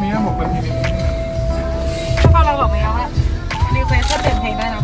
มีระบบแบบนี้ ถ้าเราบอกไม่เอาละรีเควสก็เต็มเพลงได้นะ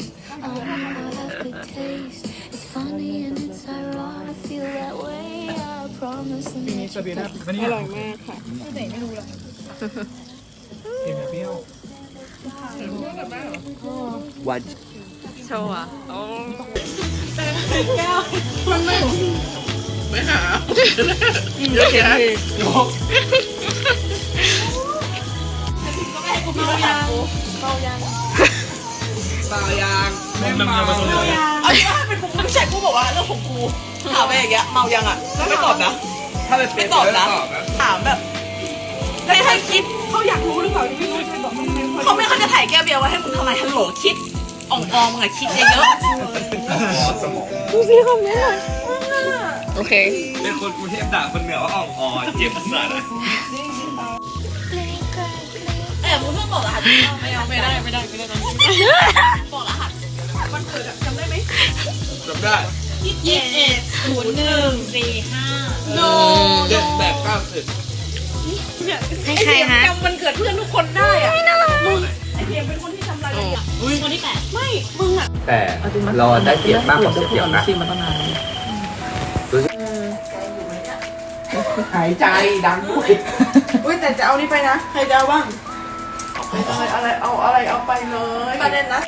judgment. I know I have good taste. It's funny and it's ironic. I feel that way. I promise. ปีนี้ And ซาเบียน่าวันนี้อร่อยมากค่ะไม่รู้เลยเค็มเปรี้ยว วัน โชว์อ่ะโอ้ เยอะแยะยก เปล่ายางแม่งมาผสมเลยเอาที่ว่าเป็นกูไม่ใช่กูบอกว่าเรื่องของกูถามไปอย่างเงี้ยเมายังอะไม่ตอบนะถ้าเป็นไม่ตอบนะถามแบบให้ให้คิดเขาอยากรู้หรือเปล่าไม่รู้ใครบอกเขาไม่เขาจะถ่ายแก้วเบียร์ไว้ให้มึงทำไมฮัลโหลคิดอ่องออมมึงอะคิดเยอะสมองโอเค เป็นคนกรุงเทพด่าคนเหนือว่าอ่องอ่อนเจ็บขนาดไหนๆแต่มึงเพิ่งบอกรหัสไม่เอาไม่ได้ไม่ได้ไม่ได้ จำได้ยี่สิบเอ็ดศูนย์หนึ่งสี่ห้าโนเจ็ดแปดเก้าสิบให้ใครฮะจำมันเกิดเพื่อนทุกคนได้อะไม่น่ารักมึงไอเพียงเป็นคนที่จำรายละเอียดคนที่แปดไม่มึงอะแต่เราได้เปรียบมากกว่าก๋วยเตี๋ยวนะหายใจดังด้วยอุ้ยแต่จะเอานี่ไปนะใครจะเอาบ้างเอาอะไรเอาอะไรเอาไปเลยประเด็นนะ